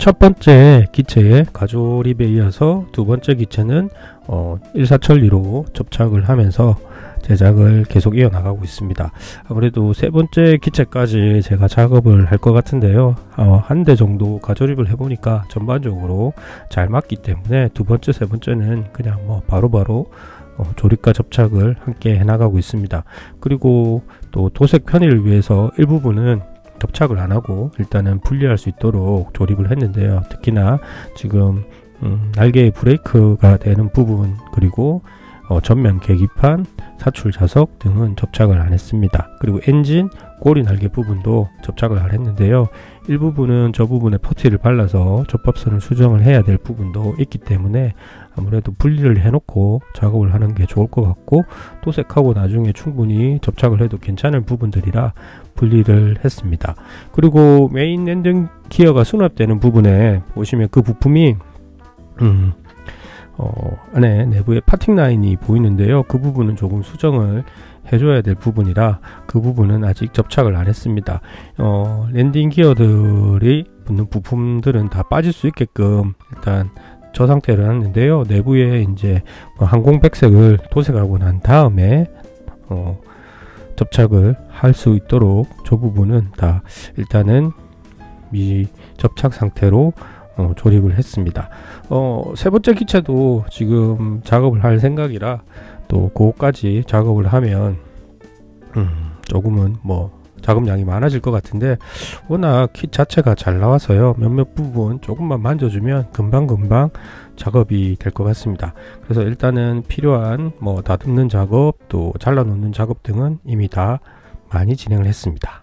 첫 번째 기체의 가조립에 이어서 두 번째 기체는 어, 일사천리로 접착을 하면서 제작을 계속 이어나가고 있습니다. 아무래도 세 번째 기체까지 제가 작업을 할 것 같은데요. 어, 한 대 정도 가조립을 해보니까 전반적으로 잘 맞기 때문에 두 번째, 세 번째는 그냥 뭐 바로바로 어, 조립과 접착을 함께 해나가고 있습니다. 그리고 또 도색 편의를 위해서 일부분은 접착을 안 하고 일단은 분리할 수 있도록 조립을 했는데요. 특히나 지금 음, 날개의 브레이크가 되는 부분 그리고 어, 전면 계기판, 사출 자석 등은 접착을 안 했습니다. 그리고 엔진, 꼬리 날개 부분도 접착을 안 했는데요. 일부분은 저 부분에 퍼티를 발라서 접합선을 수정을 해야 될 부분도 있기 때문에 아무래도 분리를 해놓고 작업을 하는 게 좋을 것 같고 도색하고 나중에 충분히 접착을 해도 괜찮을 부분들이라 분리를 했습니다. 그리고 메인 랜딩 기어가 수납되는 부분에 보시면 그 부품이 음, 어, 안에 내부에 파팅 라인이 보이는데요. 그 부분은 조금 수정을 해줘야 될 부분이라 그 부분은 아직 접착을 안 했습니다. 어, 랜딩 기어들이 붙는 부품들은 다 빠질 수 있게끔 일단 저 상태로 했는데요. 내부에 이제 뭐 항공 백색을 도색하고 난 다음에 어, 접착을 할 수 있도록 저 부분은 다 일단은 미 접착 상태로 어, 조립을 했습니다. 어, 세 번째 기체도 지금 작업을 할 생각이라 또 그거까지 작업을 하면 음, 조금은 뭐 작업량이 많아질 것 같은데 워낙 킷 자체가 잘 나와서요. 몇몇 부분 조금만 만져주면 금방금방 작업이 될 것 같습니다. 그래서 일단은 필요한 뭐 다듬는 작업 또 잘라 놓는 작업 등은 이미 다 많이 진행을 했습니다